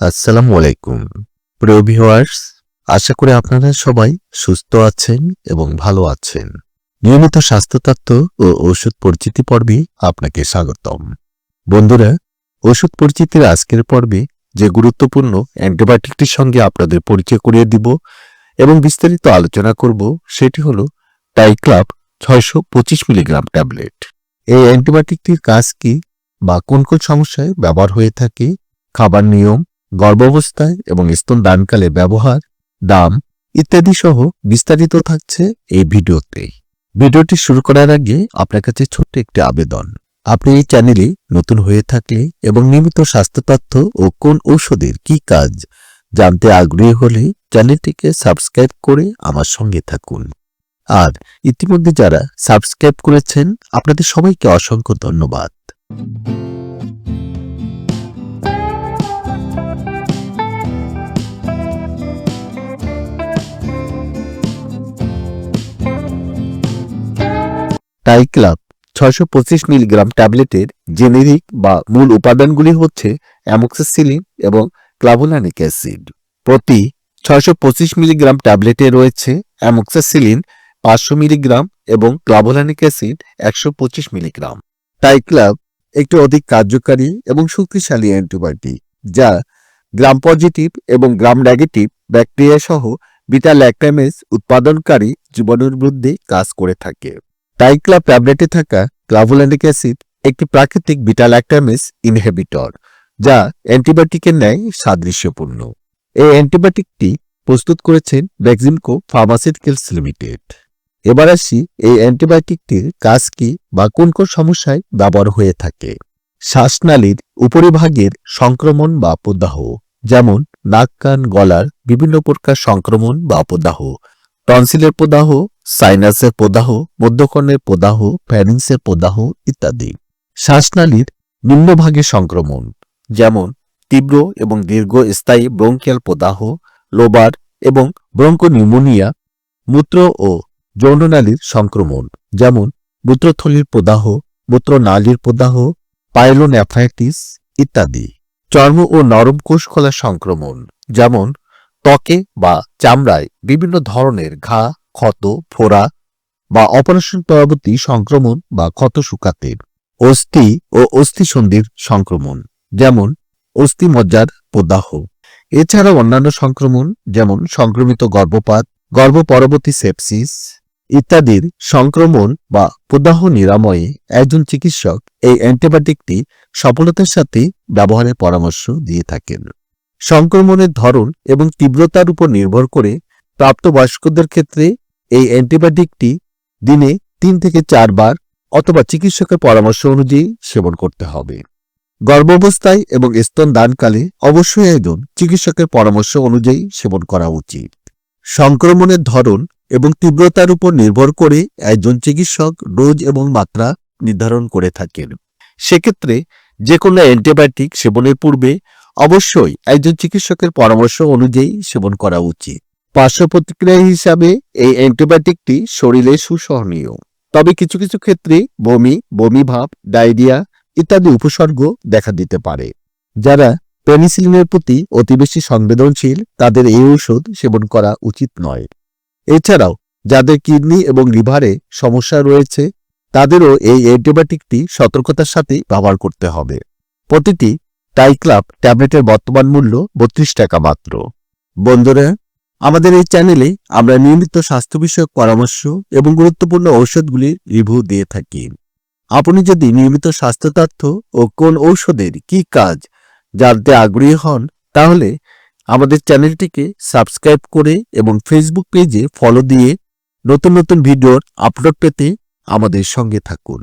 আসসালামু আলাইকুম। প্রিয় ভিউয়ার্স, আশা করি আপনারা সবাই সুস্থ আছেন এবং ভালো আছেন। নিয়মিত স্বাস্থ্যতত্ত্ব ও ওষুধ পরিচিতি পর্বে আপনাকে স্বাগতম। বন্ধুরা, ওষুধ পরিচিতির আজকের পর্বে যে গুরুত্বপূর্ণ অ্যান্টিবায়োটিকটির সঙ্গে আপনাদের পরিচয় করিয়ে দিব এবং বিস্তারিত আলোচনা করব, সেটি হলো টাইক্লাব ছয়শো পঁচিশ মিলিগ্রাম ট্যাবলেট। এই অ্যান্টিবায়োটিকটির কাজ কি বা কোন কোন সমস্যায় ব্যবহার হয়ে থাকে, খাবার নিয়ম গর্ভাবস্থায় এবং স্তন দানকালে ব্যবহার, দাম ইত্যাদি সহ বিস্তারিত থাকছে এই ভিডিওতে। ভিডিওটি শুরু করার আগে আপনার কাছে ছোট্ট একটি আবেদন। আপনি এই চ্যানেলে নতুন হয়ে থাকলে এবং নিয়মিত স্বাস্থ্য তথ্য ও কোন ঔষধের কি কাজ জানতে আগ্রহী হলে চ্যানেলটিকে সাবস্ক্রাইব করে আমার সঙ্গে থাকুন। আর ইতিমধ্যে যারা সাবস্ক্রাইব করেছেন, আপনাদের সবাইকে অসংখ্য ধন্যবাদ। টাইক্লাব ছয়শো পঁচিশ মিলিগ্রাম ট্যাবলেটের জেনেরিক বা মূল উপাদানগুলি হচ্ছে অ্যামোক্সিসিলিন এবং ক্লাভোলানিক অ্যাসিড। প্রতি ছয়শো পঁচিশ মিলিগ্রাম ট্যাবলেটে রয়েছে অ্যামোক্সিসিলিন পাঁচশো মিলিগ্রাম এবং ক্লাভোলানিক অ্যাসিড একশো পঁচিশ মিলিগ্রাম। টাইক্লাব একটি অধিক কার্যকারী এবং শক্তিশালী অ্যান্টিবায়োটিক যা গ্রাম পজিটিভ এবং গ্রাম নেগেটিভ ব্যাকটেরিয়া সহ বিটা ল্যাকটামেজ উৎপাদনকারী জীবাণুর বিরুদ্ধে কাজ করে থাকে। টাইক্লা ট্যাবলেটে থাকা ক্লাভোল্যান্ডিক অ্যাসিড একটি প্রাকৃতিক বিটা ল্যাকটামেজ ইনহেবিটর যা অ্যান্টিবায়োটিকের ন্যায় সাদৃশ্যপূর্ণ। এই অ্যান্টিবায়োটিকটি প্রস্তুত করেছেন ভ্যাকজিনকো ফার্মাসিউটিক্যালস লিমিটেড এবার আসি এই অ্যান্টিবায়োটিকটির কাজ কি বা কোন কোন সমস্যায় ব্যবহার হয়ে থাকে। শ্বাসনালীর উপরিভাগের সংক্রমণ বা প্রদাহ যেমন নাক, কান, গলার বিভিন্ন প্রকার সংক্রমণ বা প্রদাহ টনসিলের প্রদাহ, সাইনাসের প্রদাহ, মধ্যকর্ণের প্রদাহ ফ্যারিংসের প্রদাহ ইত্যাদি। শ্বাসনালীর নিম্নভাগে সংক্রমণ, যেমন তীব্র এবং দীর্ঘস্থায়ী ব্রঙ্কিয়াল প্রদাহ, লোবার এবং ব্রঙ্ক নিউমোনিয়া মূত্র ও যৌননালীর সংক্রমণ, যেমন মূত্রথলির প্রদাহ, মূত্রনালীর প্রদাহ, পাইলোনেফ্রাইটিস ইত্যাদি। চর্ম ও নরম কোষকলার সংক্রমণ, যেমন ত্বকে বা চামড়ায় বিভিন্ন ধরনের ঘা, ক্ষত, ফোড়া বা অপারেশন পরবর্তী সংক্রমণ বা ক্ষত শুকাতে অস্থি ও অস্থিসন্ধির সংক্রমণ, যেমন অস্থিমজ্জার প্রদাহ। এছাড়াও অন্যান্য সংক্রমণ, যেমন সংক্রমিত গর্ভপাত গর্ভ পরবর্তী সেপসিস ইত্যাদির সংক্রমণ বা প্রদাহ নিরাময়ে একজন চিকিৎসক এই অ্যান্টিবায়োটিকটি সফলতার সাথে ব্যবহারের পরামর্শ দিয়ে থাকেন। সংক্রমণের ধরন এবং তীব্রতার উপর নির্ভর করে প্রাপ্তবয়স্কদের ক্ষেত্রে এই অ্যান্টিবায়োটিকটি দিনে তিন থেকে চারবার অথবা চিকিৎসকের পরামর্শ অনুযায়ী সেবন করতে হবে। গর্ভাবস্থায় এবং স্তন দানকালে অবশ্যই একজন চিকিৎসকের পরামর্শ অনুযায়ী সেবন করা উচিত। সংক্রমণের ধরন এবং তীব্রতার উপর নির্ভর করে একজন চিকিৎসক ডোজ এবং মাত্রা নির্ধারণ করে থাকেন। সেক্ষেত্রে যে কোনো অ্যান্টিবায়োটিক সেবনের পূর্বে অবশ্যই একজন চিকিৎসকের পরামর্শ অনুযায়ী সেবন করা উচিত। পার্শ্ব প্রতিক্রিয়া হিসাবে এই অ্যান্টিবায়োটিকটি শরীরে সুসহনীয়। তবে কিছু কিছু ক্ষেত্রে বমি বমি ভাব, ডায়রিয়া ইত্যাদি উপসর্গ দেখা দিতে পারে। যারা পেনিসিলিনের প্রতি অতি বেশি সংবেদনশীল, তাদের এই ঔষধ সেবন করা উচিত নয়। এছাড়াও যাদের কিডনি এবং লিভারে সমস্যা রয়েছে, তাদেরও এই অ্যান্টিবায়োটিকটি সতর্কতার সাথে ব্যবহার করতে হবে। প্রতিটি টাইক্লাব ট্যাবলেটের বর্তমান মূল্য বত্রিশ টাকা মাত্র। বন্ধুরা, আমাদের এই চ্যানেলে আমরা নিয়মিত স্বাস্থ্য বিষয়ক পরামর্শ এবং গুরুত্বপূর্ণ ঔষধগুলির রিভিউ দিয়ে থাকি। আপনি যদি নিয়মিত স্বাস্থ্য তথ্য ও কোন ঔষধের কি কাজ জানতে আগ্রহী হন, তাহলে আমাদের চ্যানেলটিকে সাবস্ক্রাইব করে এবং ফেসবুক পেজে ফলো দিয়ে নতুন নতুন ভিডিওর আপলোড পেতে আমাদের সঙ্গে থাকুন।